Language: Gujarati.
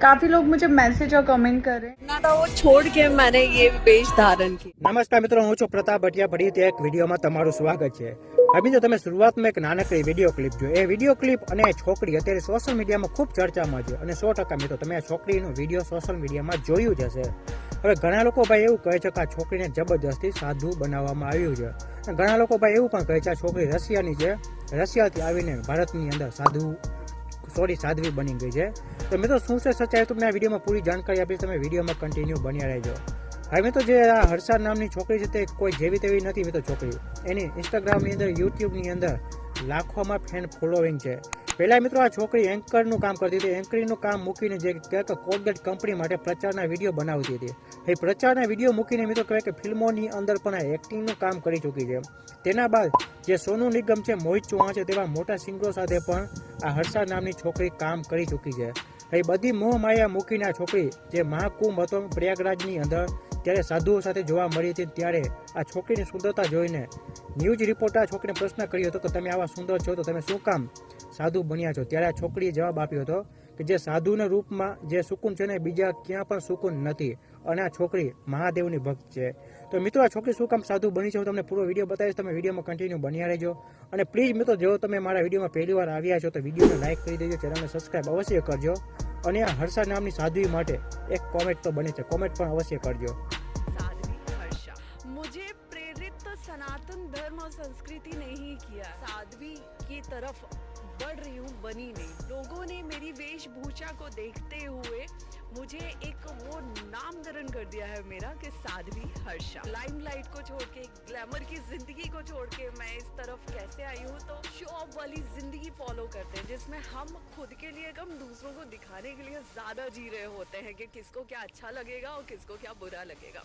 काफी लोग मुझे मैसेज और कमेंट कर रहे हैं ना था वो छोड़ के मैंने ये वेश धारण की નમસ્કાર મિત્રો હું છું પ્રતાપ ભટિયા ફરીથી એક વિડીયોમાં તમારું સ્વાગત છે હવે મિત્રો તમે શરૂઆતમાં એક નાનકડી વિડીયો ક્લિપ જો એ વિડીયો ક્લિપ અને એ છોકરી અત્યારે સોશિયલ મીડિયામાં ખૂબ ચર્ચામાં છે અને સો ટકા મિત્રો તમે આ છોકરીનો વિડીયો સોશિયલ મીડિયામાં જોયું જ હશે હવે ઘણા લોકો ભાઈ એવું કહે છે કે આ છોકરીને જબરદસ્તી સાધુ બનાવવામાં આવ્યું છે અને ઘણા લોકો ભાઈ એવું પણ કહે છે આ છોકરી રશિયાની છે રશિયાથી આવીને ભારતની અંદર સાધુ સોરી સાધ્વી બની ગઈ છે તો મિત્રો, શું છે સચ્ચાઈ? તમને આ વિડીયોમાં પૂરી જાણકારી આપી. તમે વિડીયોમાં કન્ટિન્યુ બન્યા રહેજો. હવે મિત્રો, જે આ હર્ષા નામની છોકરી છે, તે કોઈ જેવી તેવી નથી મિત્રો છોકરી એની ઇન્સ્ટાગ્રામની અંદર યુટ્યુબની અંદર લાખોમાં ફેન ફોલોઈંગ છે. પહેલાં મિત્રો, આ છોકરી એન્કરનું કામ કરતી હતી. એન્કરિંગનું કામ મૂકીને જે કહેવાય કોલગેટ કંપની માટે પ્રચારના વીડિયો બનાવતી હતી. એ પ્રચારના વીડિયો મૂકીને મિત્રો કહેવાય કે ફિલ્મોની અંદર પણ આ એક્ટિંગનું કામ કરી ચૂકી છે. તેના બાદ જે સોનુ નિગમ છે, મોહિત ચૌહાણ છે, તેવા મોટા સિંગરો સાથે પણ આ હર્ષા નામની છોકરી કામ કરી ચૂકી છે. એ બધી મોહ માયા મૂકીને આ છોકરી, જે મહાકુંભ હતો પ્રયાગરાજની અંદર, ત્યારે સાધુઓ સાથે જોવા મળી હતી, ત્યારે આ છોકરીની સુંદરતા જોઈને ન્યૂઝ રિપોર્ટર આ છોકરીને પ્રશ્ન કર્યો હતો કે, તમે આવા સુંદર છો તો તમે શું કામ સાધુ બન્યા છો? ત્યારે આ છોકરીએ જવાબ આપ્યો હતો કે જે સાધુના રૂપમાં જે સુકૂન છે ને બીજા ક્યાં પણ સુકૂન નથી અને આ છોકરી મહાદેવની ભક્ત છે તો મિત્રો આ છોકરી શું કામ સાધુ બની છે હું તમને પૂરો વિડીયો બતાવીશ તમે વિડીયોમાં કન્ટિન્યુ બન્યા રહેજો અને પ્લીઝ મિત્રો જો તમે મારા વિડીયોમાં પહેલી વાર આવ્યા છો તો વિડીયોને લાઇક કરી દેજો ચેનલને સબસ્ક્રાઇબ અવશ્ય કરજો અને આ હર્ષા નામની સાધ્વી માટે એક કોમેન્ટ તો બને છે કોમેન્ટ પણ અવશ્ય કરજો साध्वी हर्षा मुझे प्रेरित सनातन धर्म और संस्कृति ने ही किया साध्वी की तरफ बढ़ रही हूँ, बनी नहीं। लोगों ने मेरी वेशभूषा को देखते हुए मुझे एक वो नाम धारण कर दिया है मेरा कि साध्वी हर्षा। लाइमलाइट को छोड़ के ग्लैमर की ज़िंदगी को छोड़ के मैं इस तरफ़ कैसे आई हूँ तो शो ऑफ़ वाली ज़िंदगी फॉलो करते हैं, जिसमें हम खुद के लिए कम, दूसरों को दिखाने के लिए ज़्यादा जी रहे होते हैं कि किसको क्या अच्छा लगेगा और किसको क्या बुरा लगेगा।